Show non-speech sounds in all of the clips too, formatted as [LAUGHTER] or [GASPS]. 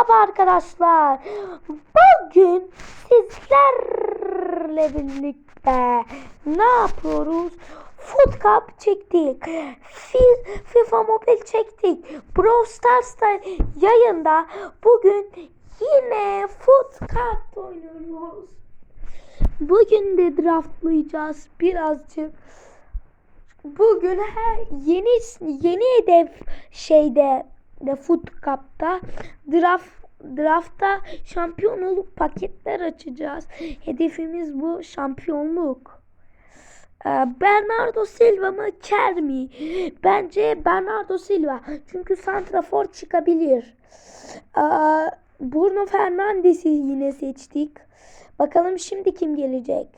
Merhaba arkadaşlar. Bugün sizlerle birlikte ne yapıyoruz? Food Cup çektik. Fi- FIFA Mobile çektik. Brawl Stars'ta yayında bugün yine Food Cup oynuyoruz. Bugün de draftlayacağız birazcık. Bugün her yeni yeni hedef şeyde de Food Cup'ta draft draftta şampiyon olup paketler açacağız. Hedefimiz bu şampiyonluk. Ee, Bernardo Silva mı Ker mi? Bence Bernardo Silva. Çünkü santrafor çıkabilir. Ee, Bruno Fernandes'i yine seçtik. Bakalım şimdi kim gelecek?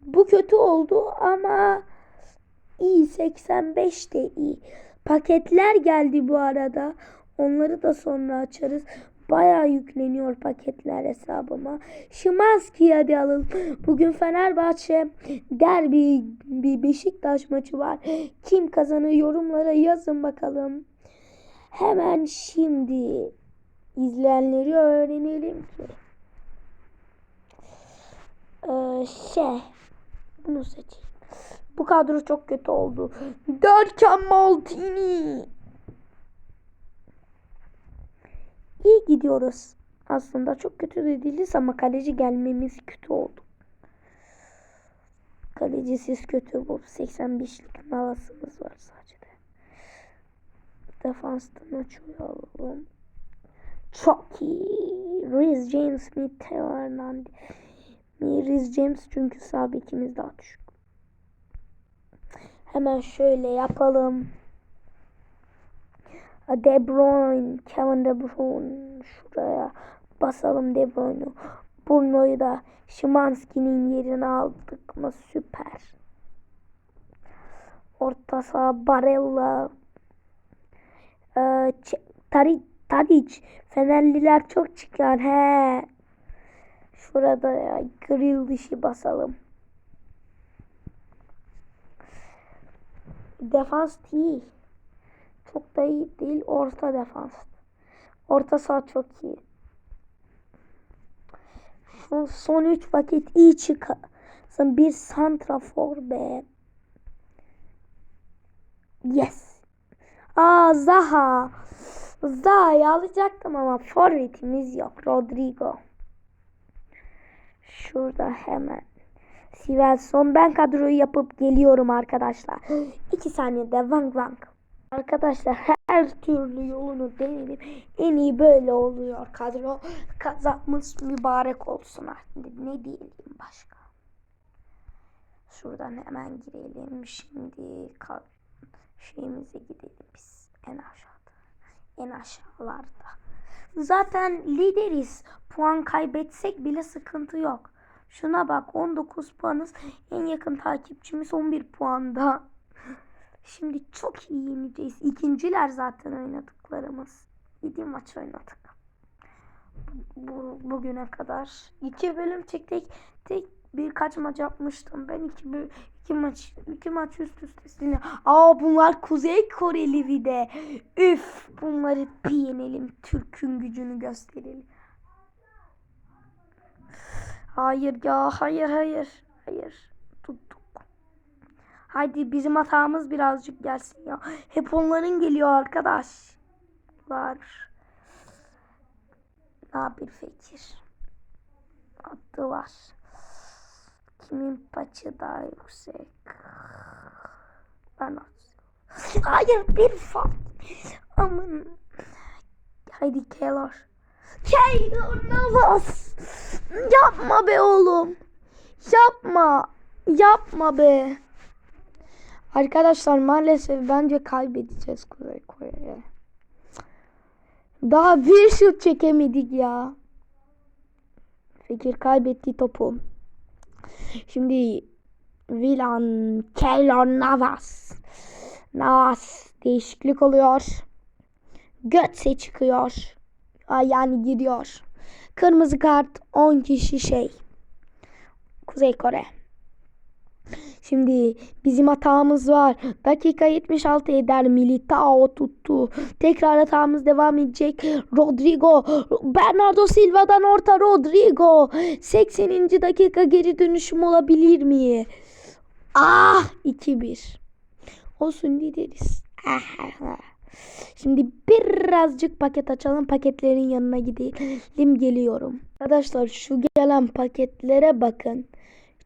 Bu kötü oldu ama iyi 85 de iyi. Paketler geldi bu arada. Onları da sonra açarız. Bayağı yükleniyor paketler hesabıma. Şimanski'yi hadi alalım. Bugün Fenerbahçe derbi bir Beşiktaş maçı var. Kim kazanır yorumlara yazın bakalım. Hemen şimdi izleyenleri öğrenelim ki. Ee, şey bunu seçeyim. Bu kadro çok kötü oldu. Derken Maldini. İyi gidiyoruz. Aslında çok kötü de değiliz ama kaleci gelmemiz kötü oldu. Kalecisiz kötü bu. 85'lik havasımız var sadece de. Defanstan açıyor alalım. Çok iyi. Reece James mi Theo Hernandez? Reece James çünkü sağ bekimiz daha düşük. Hemen şöyle yapalım. De Bruyne, Kevin De Bruyne şuraya basalım De Bruyne'u. Bruno'yu da Şimanski'nin yerine aldık mı süper. Orta saha Barella. Ee, Tadic, Tadic. Fenerliler çok çıkar he. Şurada ya grill dışı basalım. Defans değil. Çok da iyi değil. Orta defans. Orta saha çok iyi. Şu son 3 paket iyi çıkarsın. Bir santrafor be. Yes. Aa Zaha. Zaha'yı alacaktım ama forvetimiz yok. Rodrigo. Şurada hemen. Svensson. Ben kadroyu yapıp geliyorum arkadaşlar. [GASPS] 2 saniyede Wang Wang. Arkadaşlar her türlü yolunu denedim. En iyi böyle oluyor kadro. Kazanmış mübarek olsun. Ne diyelim başka. Şuradan hemen girelim. Şimdi şeyimize gidelim biz. En aşağıda. En aşağılarda. Zaten lideriz. Puan kaybetsek bile sıkıntı yok. Şuna bak 19 puanız. En yakın takipçimiz 11 puanda. [LAUGHS] Şimdi çok iyi yeneceğiz. İkinciler zaten oynadıklarımız. 7 maç oynadık. Bu, bugüne kadar. iki bölüm çektik. Tek birkaç maç yapmıştım. Ben iki, iki maç iki maç üst üste sildim. Aa bunlar Kuzey Koreli bir de. Üf bunları bir yenelim. Türk'ün gücünü gösterelim. Hayır ya hayır hayır. Hayır. Tuttuk. Haydi bizim hatamız birazcık gelsin ya. Hep onların geliyor arkadaşlar. Ne yapayım Fekir? Attılar. Kimin paçı daha yüksek? Ben at. Hayır bir fark. Aman. Haydi Keylor. Keylor Navas. Yapma be oğlum. Yapma. Yapma be. Arkadaşlar maalesef bence kaybedeceğiz Kuzey Kore'ye. Daha bir şut çekemedik ya. Fikir kaybetti topu. Şimdi Vilan Keylor Navas. Navas değişiklik oluyor. Götze çıkıyor. Yani gidiyor. Kırmızı kart 10 kişi şey. Kuzey Kore. Şimdi bizim hatamız var. Dakika 76 eder Militao tuttu. Tekrar hatamız devam edecek. Rodrigo. Bernardo Silva'dan orta Rodrigo. 80. dakika geri dönüşüm olabilir mi? Ah 2-1. Olsun lideriz. Ah, Şimdi birazcık paket açalım. Paketlerin yanına gidelim. Geliyorum. Arkadaşlar şu gelen paketlere bakın.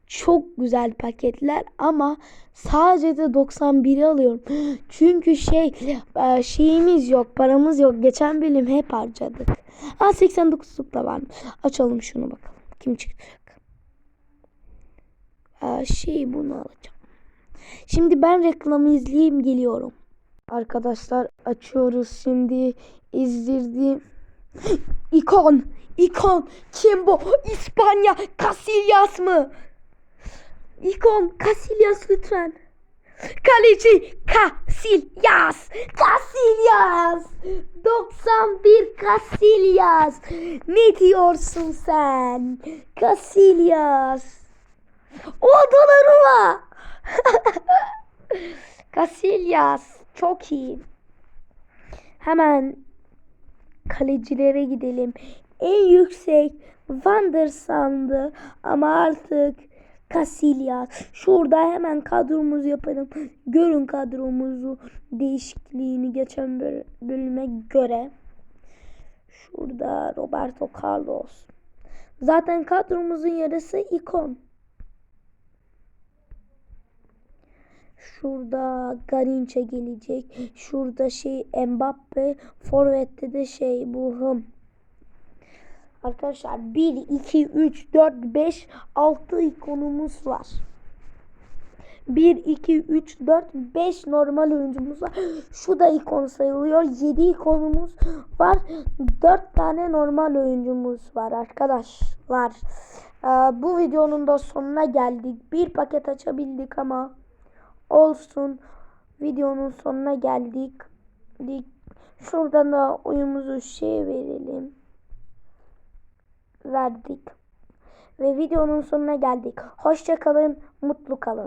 Çok güzel paketler ama sadece de 91'i alıyorum. [GASPS] Çünkü şey e, şeyimiz yok, paramız yok. Geçen bölüm hep harcadık. Ha 89'luk da var. Açalım şunu bakalım. Kim çıkacak? Aa, şey bunu alacağım. Şimdi ben reklamı izleyeyim geliyorum. Arkadaşlar açıyoruz şimdi. İzdirdiğim [GASPS] ikon! İkon! Kim bu? İspanya! Casillas mı? İkon Casillas lütfen. Kaleci Casillas! Casillas! 91 Casillas! Ne diyorsun sen? Casillas! O Donnarumma! [LAUGHS] Casillas çok iyi. Hemen kalecilere gidelim. En yüksek Van der ama artık Casillas. Şurada hemen kadromuzu yapalım. Görün kadromuzu değişikliğini geçen böl- bölüme göre. Şurada Roberto Carlos. Zaten kadromuzun yarısı ikon. Şurada Garinçe gelecek. Şurada şey Mbappe. Forvet'te de şey bu hım. Arkadaşlar 1, 2, 3, 4, 5, 6 ikonumuz var. 1, 2, 3, 4, 5 normal oyuncumuz var. Şu da ikon sayılıyor. 7 ikonumuz var. 4 tane normal oyuncumuz var arkadaşlar. Ee, bu videonun da sonuna geldik. Bir paket açabildik ama olsun. Videonun sonuna geldik. Dik- Şuradan da oyumuzu şey verelim. Verdik. Ve videonun sonuna geldik. Hoşça kalın, mutlu kalın.